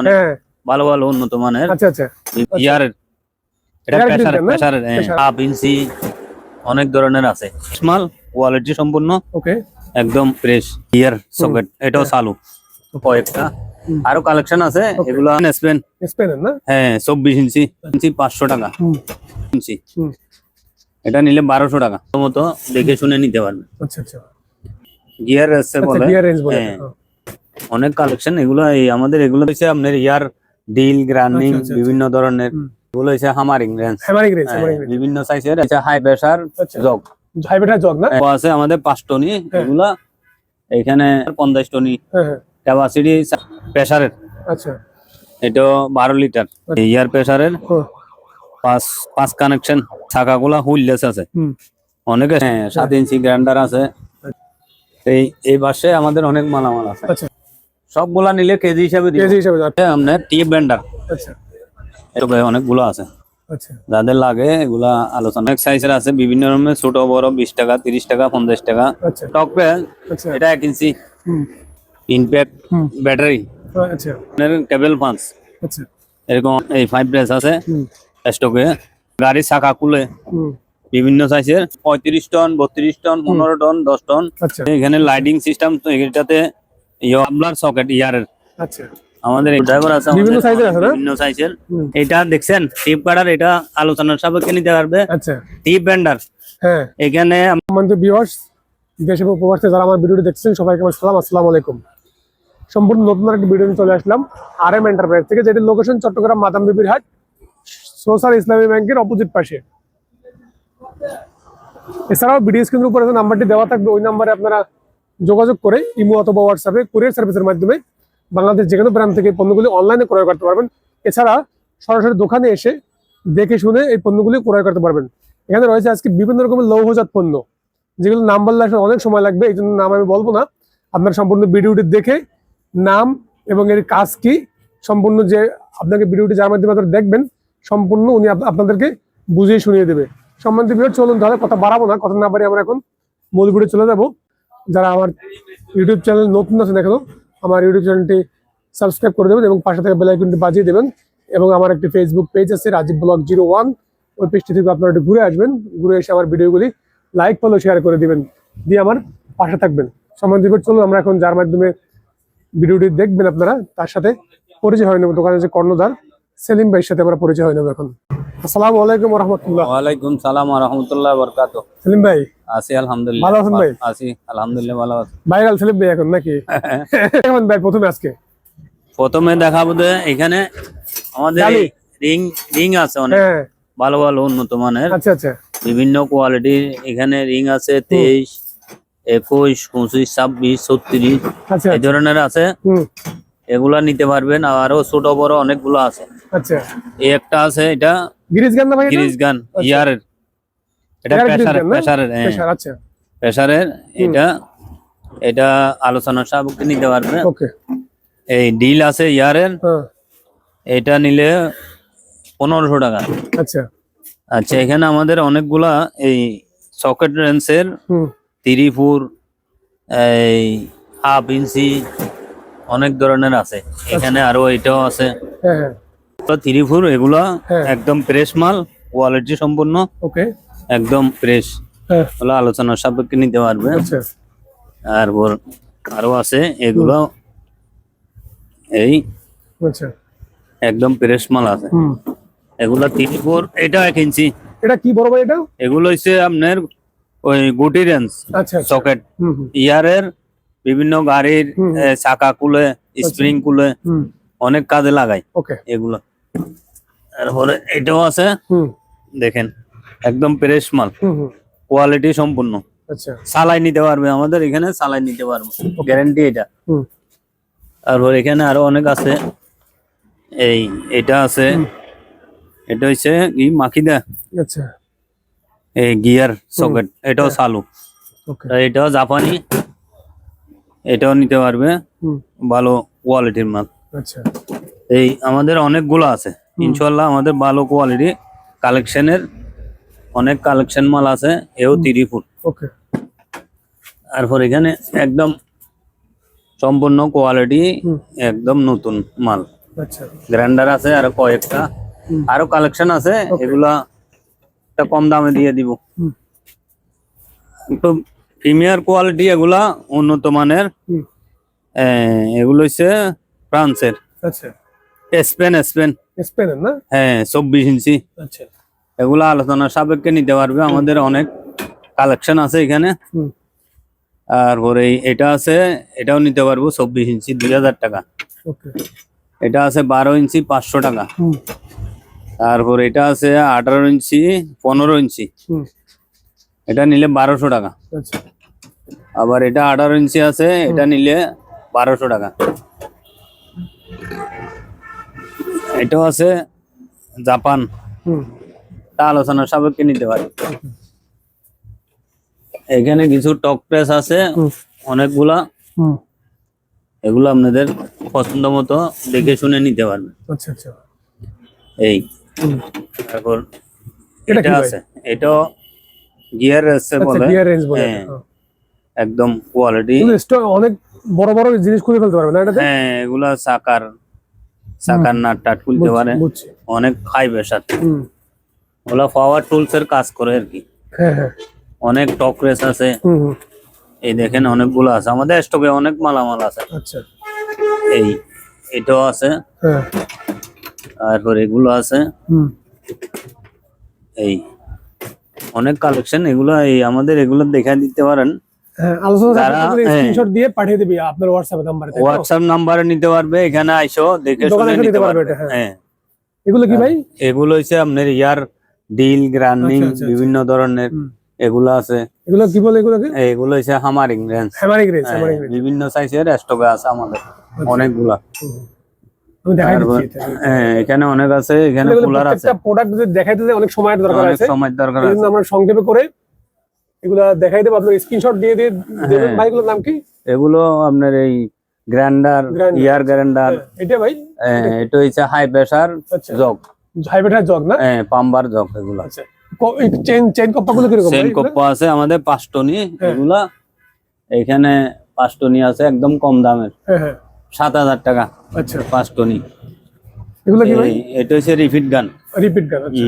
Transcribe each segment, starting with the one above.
অনেক হ্যাঁ। ভালো ভালো উন্নত মানের আচ্ছা আচ্ছা। ইয়ারের। এটা প্রেসার প্রেসারের হাফ ইঞ্চি অনেক ধরনের আছে। স্মল। কোয়ালিটি সম্পূর্ণ। ওকে একদম ফ্রেশ ইয়ার সকেট এটাও চালু। কয়েকটা। আরও কালেকশন আছে। এগুলো স্পেন না? হ্যাঁ চব্বিশ ইঞ্চি। ইঞ্চি পাঁচশো টাকা। ইঞ্চি। এটা নিলে বারোশো টাকা। মতো দেখে শুনে নিতে পারবে আচ্ছা আচ্ছা। গিয়ার আছে আচ্ছা বলে। গিয়ার রেঞ্জ বলে। হ্যাঁ। অনেক কালেকশন এগুলো এই আমাদের এগুলো হচ্ছে আপনার ইয়ার ডিল গ্রান্ডিং আচ্ছা, আচ্ছা, বিভিন্ন ধরনের। এগুলো হচ্ছে হামারিং রেঞ্জ হ্যামারিং রেঞ্জ বিভিন্ন সাইজের আছে হাই প্রেসার আচ্ছা। জগ হাইব্রিড জগ না? আছে আমাদের পাঁচ টনি হ্যাঁ। এগুলা এখানে পঞ্চাশ টনি। হ্যাঁ হ্যাঁ। ক্যাপাসিটি প্রেসারের আচ্ছা। এটা বারো লিটার ইয়ার প্রেসারের পাঁচ পাঁচ কানেকশন চাকাগুলা হুইললেস আছে। অনেক হ্যাঁ সাত ইঞ্চি গ্রাইন্ডার আছে। এই এই বাসে আমাদের অনেক মালামাল আছে। আচ্ছা। সবগুলা নিলে কেজি হিসাবে কেজি হিসাবে। আপনার টি ব্যান্ডার আচ্ছা। অনেকগুলো আছে। আচ্ছা। যাদের লাগে এগুলা আলোচনা সাইজের আছে বিভিন্ন রকমের ছোট বড় বিশ টাকা তিরিশ টাকা পঞ্চাশ টাকা। আচ্ছা। টক প্যান আচ্ছা। এটা এক ইঞ্চি হুম। ইনপ্যাক্ট ব্যাটারি আচ্ছা। কেবল পাঁচ আচ্ছা। এরকম এই ফাইভ প্রেস আছে। হুম। স্টকে গাড়ির চাকা খুলে। হুম। বিভিন্ন সাইজের পঁয়ত্রিশ টন বত্রিশ টন পনেরো টন দশ টন আচ্ছা। এখানে লাইটিং সিস্টেম এটাতে আপনার সকেট ইয়ারের আচ্ছা। আমাদের ড্রাইভার আছে বিভিন্ন এর আছে না? বিভিন্ন সাইজের এটা দেখছেন টিপ কাটার এটা আলোচনার সাপেক্ষে নিতে পারবে। আচ্ছা। টিপ ব্যান্ডার হ্যাঁ। এখানে আম- সম্মানিত ভিউয়ার্স দেশ এবং যারা আমার ভিডিওটি দেখছেন সবাইকে আমার সালাম আসসালামু আলাইকুম। সম্পূর্ণ নতুন একটা ভিডিও নিয়ে চলে আসলাম আর এম এন্টারপ্রাইজ থেকে যেটি লোকেশন চট্টগ্রাম মাদাম বিবির হাট সোশ্যাল ইসলামী ব্যাংকের অপোজিট পাশে। এছাড়াও ভিডিও স্ক্রিনের উপরে নাম্বারটি দেওয়া থাকবে ওই নাম্বারে আপনারা যোগাযোগ করে ইমো অথবা হোয়াটসঅ্যাপে কুরিয়ার সার্ভিসের মাধ্যমে বাংলাদেশ যে কোনো প্রান্ত থেকে পণ্যগুলি অনলাইনে ক্রয় করতে পারবেন। এছাড়া সরাসরি দোকানে এসে দেখে শুনে এই পণ্যগুলি ক্রয় করতে পারবেন। এখানে রয়েছে আজকে বিভিন্ন রকমের লৌহজাত পণ্য, যেগুলো নাম বললে আসলে অনেক সময় লাগবে, এই জন্য নাম আমি বলব না। আপনার সম্পূর্ণ ভিডিওটি দেখে নাম এবং এর কাজ কি, সম্পূর্ণ যে আপনাকে ভিডিওটি যার মাধ্যমে আপনারা দেখবেন, সম্পূর্ণ উনি আপ- আপনাদেরকে বুঝিয়ে শুনিয়ে দেবে। সম্বন্ধে ভিডিও চলুন তাহলে কথা বাড়াবো না, কথা না বাড়িয়ে আমরা এখন মূল ভিডিও চলে যাব। যারা আমার ইউটিউব চ্যানেল নতুন আছেন এখনও আমার ইউটিউব চ্যানেলটি সাবস্ক্রাইব করে দেবেন এবং পাশে থেকে বেল আইকনটি বাজিয়ে দেবেন এবং আমার একটি ফেসবুক পেজ আছে রাজীব ব্লগ জিরো ওয়ান ওই পেজটি থেকে আপনারা একটু ঘুরে আসবেন, ঘুরে এসে আমার ভিডিওগুলি লাইক ফলো শেয়ার করে দিবেন। দিয়ে আমার পাশে থাকবেন। সম্মান দিবেন চলুন, আমরা এখন যার মাধ্যমে ভিডিওটি দেখবেন আপনারা, তার সাথে পরিচয় হয় নেব দোকানের যে কর্ণধার সেলিম ভাইয়ের সাথে আমরা পরিচয় হয়ে নেব এখন। আসসালামু আলাইকুম রহমতুল্লাহ ওয়ালাইকুম সালাম রহমতুল্লাহ বরকাত সেলিম ভাই আছি আলহামদুলিল্লাহ। ভালো আছেন ভাই? আছি আলহামদুলিল্লাহ ভালো আছি। ভাইরাল সেলিম ভাই এখন নাকি? এখন ভাই প্রথমে আজকে? প্রথমে দেখাবো যে এখানে আমাদের রিং রিং আছে অনেক। হ্যাঁ। ভালো ভালো উন্নত মানের। আচ্ছা আচ্ছা। বিভিন্ন কোয়ালিটির এখানে রিং আছে তেইশ একুশ পঁচিশ ছাব্বিশ ছত্রিশ আচ্ছা এই ধরনের আছে। এগুলা নিতে পারবেন। আরও ছোট বড় অনেকগুলো আছে। আচ্ছা। এই একটা আছে এটা গিরিজ গান না ভাই? গিরিজ গান ইয়ারের। এটা grills প্রেসারের Pressure, আচ্ছা। প্রেসারের এটা এটা আলোচনার সাপেক্ষে নিতে পারবে। ওকে। এই ডিল আছে ইয়ারের হ্যাঁ। এটা নিলে পনেরোশো টাকা। আচ্ছা। আচ্ছা এখানে আমাদের অনেকগুলা এই সকেট রেঞ্জের তিরিপুর এই হাফ ইঞ্চি অনেক ধরনের আছে। এখানে আরও এটাও আছে। হ্যাঁ হ্যাঁ। তিরিপুর এগুলা হ্যাঁ। একদম ফ্রেশ মাল কোয়ালিটি সম্পূর্ণ। ওকে। একদম ফ্রেশ হ্যাঁ। হলো আলোচনার সাপেক্ষে নিতে পারবে। আচ্ছা। আর ওর আরও আছে এগুলো এই আচ্ছা। একদম ফ্রেশ মাল আছে। এগুলা তিরিপুর এটা এক ইঞ্চি। এটা কি বড় ভাই এটা? এগুলো হচ্ছে আপনার ওই গুটি রেঞ্জ আচ্ছা আচ্ছা। সকেট হুম ইয়ারের বিভিন্ন গাড়ির চাকা কুলে স্প্রিং কুলে অনেক কাজে লাগাই ওকে। এগুলো। তারপরে এটাও আছে। হুম। দেখেন একদম ফ্রেশ মাল। কোয়ালিটি সম্পূর্ণ। আচ্ছা। সালাই নিতে পারবে আমাদের এখানে সালাই নিতে পারবে। গ্যারান্টি এটা। তারপর এখানে আরও অনেক আছে। এই এটা আছে। এটা হচ্ছে কি মাখিদা? আচ্ছা। এই গিয়ার সকেট এটাও ওকে আর এটাও জাপানি। এটাও নিতে পারবে। হুম। ভালো কোয়ালিটির মাল। আচ্ছা। এই আমাদের অনেকগুলো আছে। ইনশাল্লাহ আমাদের ভালো কোয়ালিটি কালেকশনের অনেক কালেকশন মাল আছে এও তিরি ফুট। ওকে। তারপর এখানে একদম সম্পূর্ণ কোয়ালিটি একদম নতুন মাল। আচ্ছা। গ্রাইন্ডার আছে আরও কয়েকটা। আরও কালেকশন আছে এগুলা একটা কম দামে দিয়ে দিব। একটু প্রিমিয়ার কোয়ালিটি এগুলা উন্নত মানের। এগুলো হচ্ছে ফ্রান্সের। আচ্ছা। স্পেন স্পেন স্পেনের না? হ্যাঁ চব্বিশ ইঞ্চি। আচ্ছা। এগুলো আলোচনা সাপেক্ষে নিতে পারবে। আমাদের অনেক কালেকশন আছে এখানে। হুম। তারপরে এটা আছে এটাও নিতে পারব চব্বিশ ইঞ্চি দুই হাজার টাকা। এটা আছে বারো ইঞ্চি পাঁচশো টাকা। তারপর এটা আছে আঠারো ইঞ্চি পনেরো ইঞ্চি। এটা নিলে বারোশো টাকা। আচ্ছা। আবার এটা আঠারো ইঞ্চি আছে এটা নিলে বারোশো টাকা। এটাও আছে জাপান। তা আলোচনার সাপেক্ষে নিতে পারে। এখানে কিছু টক প্রেস আছে অনেকগুলা। এগুলো আপনাদের পছন্দ মতো দেখে শুনে নিতে পারবেন। আচ্ছা আচ্ছা। এই। তারপর এটা এটা? আছে। এটাও গিয়ার আছে আচ্ছা বলে। গিয়ার রেঞ্জ বলে। হ্যাঁ, একদম কোয়ালিটি অনেক বড় বড় জিনিস খুলে ফেলতে পারবে না এটাতে? হ্যাঁ এগুলা চাকার চাকার নাট টাট খুলতে পারে অনেক হাই প্রেশার ওগুলা পাওয়ার টুলস এর কাজ করে আর কি। হ্যাঁ হ্যাঁ। অনেক টক রেস আছে। এই দেখেন অনেকগুলো আছে। আমাদের স্টকে অনেক মালামাল আছে। আচ্ছা। এই এটাও আছে। হ্যাঁ। তারপর এগুলো আছে। এই অনেক কালেকশন এগুলো এই আমাদের এগুলো দেখা দিতে পারেন। হ্যাঁ আলোচনা যারা- হ্যাঁ। স্ক্রিনশট দিয়ে পাঠিয়ে দিবি আপনার হোয়াটসঅ্যাপ নাম্বারে হোয়াটসঅ্যাপ নাম্বারে নিতে পারবে এখানে আইসো দেখে শুনে নিতে নিতে পারবে পারবে। হ্যাঁ। হ্যাঁ। এগুলো কি ভাই? এগুলো হচ্ছে আপনার ইয়ার ডিল গ্রান্ডিং আচ্ছা, আচ্ছা, বিভিন্ন ধরনের এগুলো আছে। এগুলো কি বলে এগুলো কি এগুলো হচ্ছে হামারিং রেঞ্জ হ্যামারিং রেঞ্জ বিভিন্ন সাইজের স্টকে আছে আমাদের। অনেকগুলা। দিচ্ছি এটা। হ্যাঁ, এখানে অনেক আছে এখানে কুলার আছে। প্রোডাক্ট যদি দেখাই অনেক সময়ের দরকার অনেক আছে। সময় দরকার আছে। আমরা সংক্ষেপে করে এগুলা দেখাই দেবো আপনার স্ক্রিনশট দিয়ে দিয়ে দেবেন। হ্যাঁ। ভাই এগুলোর নাম কি? এগুলো আপনার এই গ্রাইন্ডার ইয়ার গ্রাইন্ডার হ্যাঁ, এটা ভাই? এটা হচ্ছে হাই প্রেসার আচ্ছা। জগ হাইব্রিড জগ না? পাম্বার জগ এগুলো। আচ্ছা। চেন চেন কপ্পাগুলো কীরকম চেন কপ্পা আছে আমাদের পাঁচটনি হ্যাঁ। এগুলা এখানে পাঁচটনি আছে একদম কম দামের। হ্যাঁ হ্যাঁ। সাত হাজার টাকা আচ্ছা। পাঁচটনি। এগুলো কি ভাই? এটা হচ্ছে রিফিট গান রিপিট গান আচ্ছা।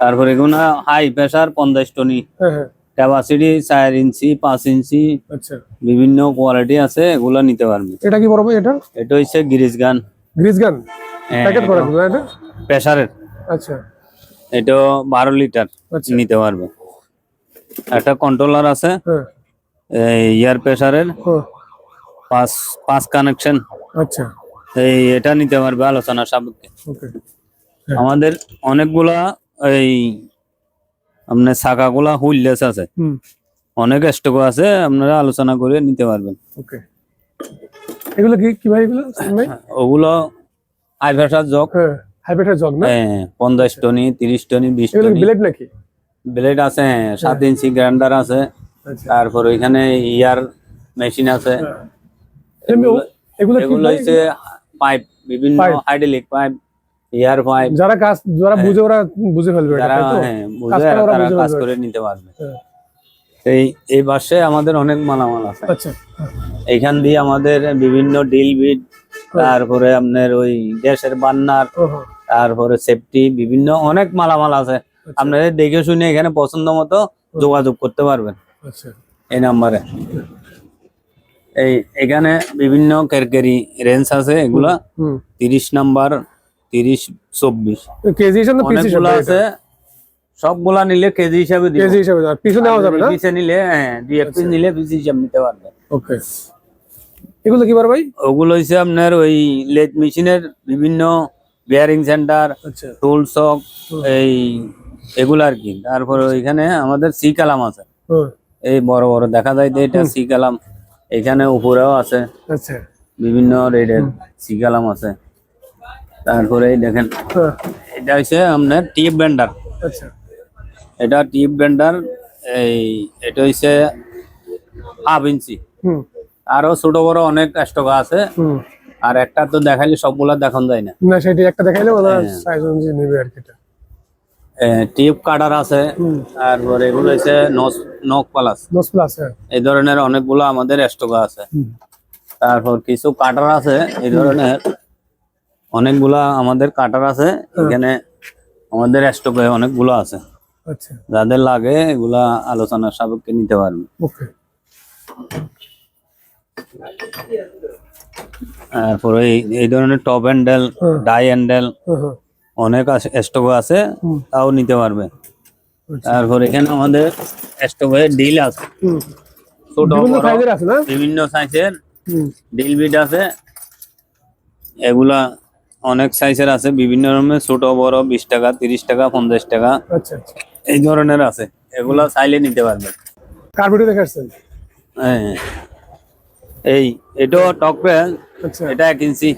তারপর এগুলো হাই প্রেসার পঞ্চাশ টনি হ্যাঁ হ্যাঁ। ক্যাপাসিটি চার ইঞ্চি পাঁচ ইঞ্চি আচ্ছা। বিভিন্ন কোয়ালিটি আছে এগুলো নিতে পারবে। এটা কি বড় এটা? এটা হচ্ছে গিরিজ গান গ্রিস গান প্যাকেট করা এটা প্রেসারের আচ্ছা। এটাও বারো লিটার আচ্ছা। নিতে পারবে। একটা কন্ট্রোলার আছে হ্যাঁ। ইয়ার প্রেসারের হ্যাঁ, পাঁচ পাঁচ কানেকশন আচ্ছা। এই এটা নিতে পারবে আলোচনা সাপেক্ষে। ওকে আমাদের অনেকগুলা এই আপনার শাখাগুলা হুইললেস আছে। অনেক স্টক আছে আপনারা আলোচনা করে নিতে পারবেন। ওকে। এগুলো কি কি ভাই এগুলো? ওগুলো হাই প্রেসার জগ। হ্যাঁ জগ না? হ্যাঁ, পঞ্চাশ টনি তিরিশ টনি বিশ এগুলো টনি। ব্লেড নাকি? ব্লেড আছে হ্যাঁ, সাত ইঞ্চি গ্রাইন্ডার আছে। আচ্ছা। তারপর ওইখানে ইয়ার মেশিন আছে। এগুলো এগুলো হচ্ছে পাইপ বিভিন্ন. Hydraulic pipe. ইয়ার পাইপ যারা কাজ যারা বুঝে ওরা বুঝে ফেলবে যারা হ্যাঁ কাজ বুঝে করে তারা কাজ করে নিতে পারবে। হ্যাঁ, এই এই বাসে আমাদের অনেক মালামাল আছে। আচ্ছা এইখান দিয়ে আমাদের বিভিন্ন ডিল বিট তারপরে আপনার ওই গ্যাসের বান্নার হ্যাঁ, তারপরে সেফটি বিভিন্ন অনেক মালামাল আছে। আপনাদের দেখে শুনে এখানে পছন্দ মতো যোগাযোগ করতে পারবেন। আচ্ছা। এই নাম্বারে। এই এখানে বিভিন্ন কেরকেরি রেঞ্জ আছে এগুলা। তিরিশ নাম্বার তিরিশ চব্বিশ। কেজি হিসাবে অনেকগুলো আছে। সবগুলা নিলে কেজি হিসাবে কেজি হিসাবে পিছু নেওয়া যাবে না? পিসে নিলে হ্যাঁ দুই এক পিস নিলে পিস হিসাব নিতে পারবে। ওকে। এগুলো কি ভাই? ওগুলো হচ্ছে আপনার ওই লেট মেশিনের বিভিন্ন বিয়ারিং সেন্টার আচ্ছা। টুল শক এই এগুলো আর কি। তারপরে ওইখানে আমাদের সি কালাম আছে। হুম, এই বড় বড় দেখা যায় যে এটা সি কালাম। এখানে উপরেও আছে। আচ্ছা। বিভিন্ন রেডের সি কালাম আছে। তারপরে দেখেন হ্যাঁ, এটা হচ্ছে আপনার টিপ বেন্ডার আচ্ছা। এটা টিপ বেন্ডার এই এটা হচ্ছে হাফ ইঞ্চি। আরও ছোট বড় অনেক স্টক আছে। আর একটা তো দেখাইলে সবগুলা দেখান যায় না। না সেটি একটা দেখাইলে ওরা হ্যাঁ। সাইজ অনুযায়ী নেবে আর কি টিপ কাটার আছে। তারপরে এগুলো হচ্ছে নক প্লাস। দশ প্লাস হ্যাঁ। এই ধরনের অনেকগুলো আমাদের স্টক আছে। তারপর কিছু কাটার আছে এই ধরনের। অনেকগুলা আমাদের কাটার আছে এখানে আমাদের স্টকে অনেকগুলো আছে। আচ্ছা। যাদের লাগে এগুলা আলোচনার সাপেক্ষে নিতে পারবে। তারপরে এই- এই ধরনের টপ হ্যান্ডেল ডাই হ্যান্ডেল হ্যাঁ হ্যাঁ। অনেক স্টক আছে তাও নিতে পারবে। আচ্ছা। তারপর এখানে আমাদের স্টকে ডিল আছে। ছোট বিভিন্ন সাইজের। ডিল বিট আছে। এগুলা অনেক সাইজের আছে বিভিন্ন রকমের ছোট বড় বিশ টাকা তিরিশ টাকা পঞ্চাশ টাকা। আচ্ছা আচ্ছা। এই ধরনের আছে। এগুলা চাইলে নিতে পারবে কার্পেটে দেখে আসছেন? হ্যাঁ। এই এটাও টক প্যান। আচ্ছা। এটা এক ইঞ্চি।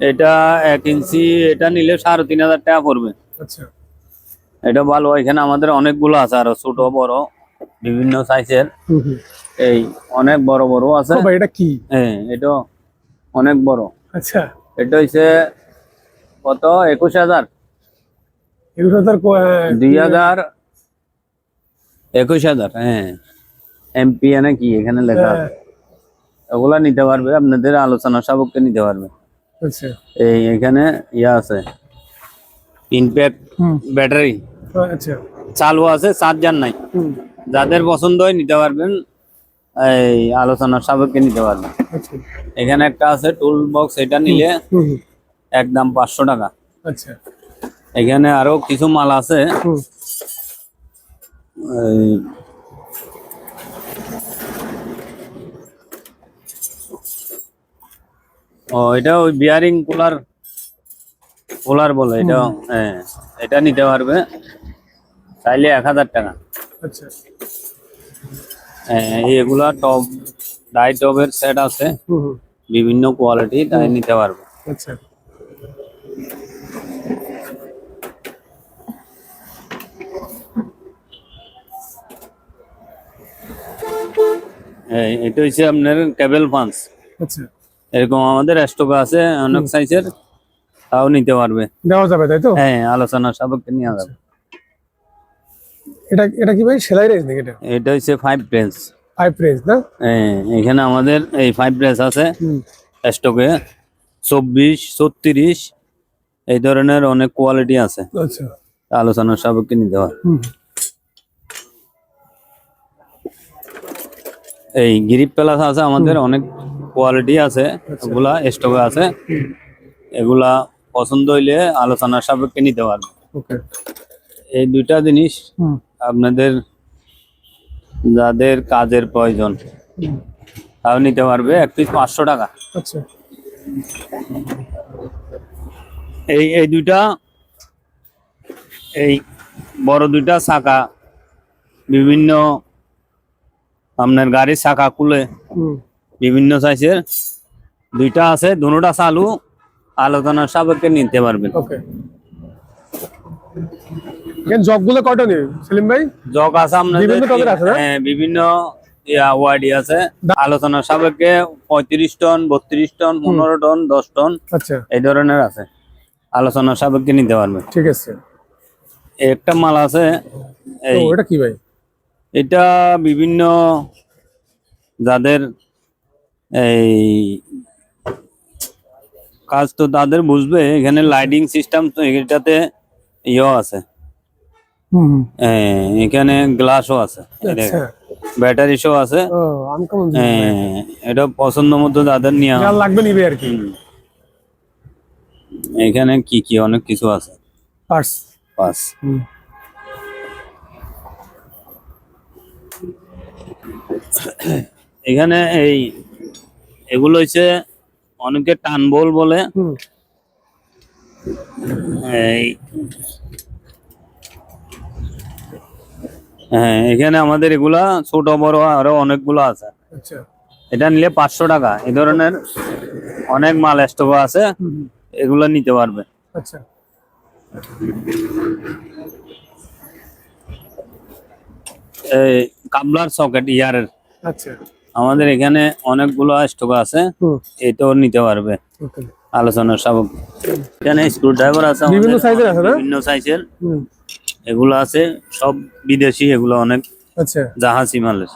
এটা এক ইঞ্চি এটা নিলে সাড়ে তিন হাজার টাকা পড়বে। আচ্ছা। এটা ভালো এখানে আমাদের অনেকগুলো আছে আরও ছোট বড় বিভিন্ন সাইজের। এই অনেক বড় বড় আছে। এটা কি? হ্যাঁ এটা অনেক বড়। আচ্ছা। এটা হচ্ছে কত? একুশ হাজার। এগুলো তার দুই হাজার একুশ হাজার হ্যাঁ। এমপি এনে কি এখানে লেখা আছে? ওগুলা নিতে পারবে আপনাদের আলোচনা সাপেক্ষে নিতে পারবে। আচ্ছা। এই এখানে ইয়া আছে ইনপ্যাক্ট ব্যাটারি। আচ্ছা। চালু আছে চার্জার নাই। যাদের পছন্দ হয় নিতে পারবেন। এই আলোচনার সাপেক্ষে নিতে পারবেন আচ্ছা এখানে একটা আছে টুল বক্স এটা নিলে। একদম পাঁচশো টাকা। আচ্ছা। এখানে আরও কিছু মাল আছে। এই ও এটা ওই বিয়ারিং কুলার কুলার বলে এটা হ্যাঁ এটা নিতে পারবে। চাইলে এক হাজার টাকা। আচ্ছা। এগুলা টপ ডাই টপের সেট আছে। বিভিন্ন কোয়ালিটি তাই নিতে পারবে। আচ্ছা। এটা হচ্ছে আপনার টেবিল পাঞ্চ আচ্ছা। এরকম আমাদের স্টক আছে অনেক সাইজের তাও নিতে পারবে। দেওয়া যাবে তাই তো? হ্যাঁ আলোচনা সাপেক্ষে নিয়ে যাবে। এটা এটা কি ভাই? সেলাই রেঞ্জ নাকি এটা? এটা হচ্ছে ফাইভ প্রেস ফাইভ রেঞ্জ না? এখানে আমাদের এই ফাইভ প্রেস আছে। স্টকে চব্বিশ ছত্রিশ এই ধরনের অনেক কোয়ালিটি আছে। আচ্ছা। আলোচনার সাপেক্ষে নিতে হয়। এই গ্রিপ প্লাস আছে আমাদের অনেক কোয়ালিটি আছে। এগুলা স্টকে আছে। এগুলা পছন্দ হইলে আলোচনার সাপেক্ষে নিতে পারবে এই দুইটা জিনিস আপনাদের যাদের কাজের প্রয়োজন তাও নিতে পারবে এক পিস পাঁচশো টাকা। আচ্ছা। এই এই দুইটা এই বড় দুইটা চাকা বিভিন্ন আপনার গাড়ির চাকা খুলে বিভিন্ন সাইজের দুইটা আছে দুটা চালু আলোচনার সাপেক্ষে নিতে পারবেন। ওকে। এখানে জবগুলো কয়টা নেই সেলিম ভাই? জগ আছে আপনাদের বিভিন্ন টবের আছে হ্যাঁ, বিভিন্ন ওয়ার্ডি আছে। আলোচনার সাপেক্ষে পঁয়ত্রিশ টন বত্রিশ টন পনেরো টন দশ টন আচ্ছা। এই ধরনের আছে। আলোচনার সাপেক্ষে নিতে পারবে। ঠিক আছে। একটা মাল আছে এই এটা কি ভাই? এটা বিভিন্ন যাদের এই কাজ তো তাদের বুঝবে এখানে লাইটিং সিস্টেম তো এটাতে ইয়েও আছে। এখানে গ্লাসও আছে আচ্ছা। ব্যাটারি শো আছে। এটা পছন্দ মতো যাদের নিয়ে লাগবে নিবে আর কি। এখানে কি কি অনেক কিছু আছে। পার্স। এখানে এই এগুলো হচ্ছে অনেকে টানবল বলে। এই হ্যাঁ এখানে আমাদের এগুলা ছোট বড় আরও অনেকগুলো আছে। আচ্ছা। এটা নিলে পাঁচশো টাকা। এই ধরনের অনেক মাল স্টক আছে এগুলো নিতে পারবে। আচ্ছা। এই কাবলার সকেট ইয়ারের আচ্ছা। আমাদের এখানে অনেকগুলো স্টক আছে এটাও নিতে পারবে। আলোচনার সব এখানে স্ক্রু ড্রাইভার আছে বিভিন্ন আছে বিভিন্ন সাইজের এগুলো আছে সব বিদেশি এগুলো অনেক আচ্ছা। জাহাজি মালের।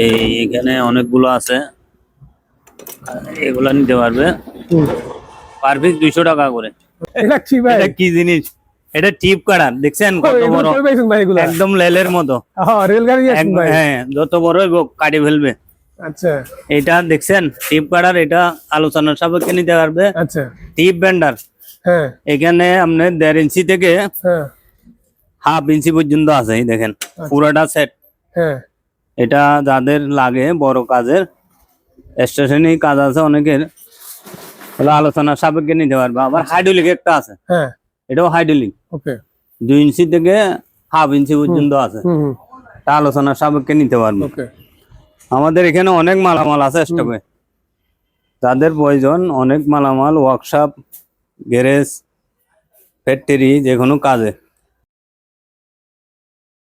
এই এখানে অনেকগুলো আছে এগুলা নিতে পারবে। হুম। পার পিস দুইশো টাকা করে। এটা কি ভাই? এটা কি জিনিস? এটা টিপ কাটার দেখছেন কত বড়? একদম লেলের মতো। রেলগাড়ি হ্যাঁ যত বড় কাটি ফেলবে। আচ্ছা। এটা দেখছেন টিপ কাটার এটা আলোচনার সাপেক্ষে নিতে পারবে। আচ্ছা। টিপ ব্যান্ডার। হ্যাঁ। এখানে আপনি দেড় ইঞ্চি থেকে হ্যাঁ। হাফ ইঞ্চি পর্যন্ত আছে দেখেন। পুরোটা সেট হ্যাঁ। এটা যাদের লাগে বড় কাজের স্টেশনে কাজ আছে অনেকের তাহলে আলোচনার সাপেক্ষে নিতে পারবে। আবার হাইড্রোলিক একটা আছে। হ্যাঁ। এটাও হাইড্রোলিক ওকে। দুই ইঞ্চি থেকে হাফ ইঞ্চি পর্যন্ত আছে। তা আলোচনার সাপেক্ষে নিতে পারবে। আমাদের এখানে অনেক মালামাল আছে স্টকে যাদের প্রয়োজন অনেক মালামাল ওয়ার্কশপ গ্যারেজ ফ্যাক্টরি যে কোনো কাজে।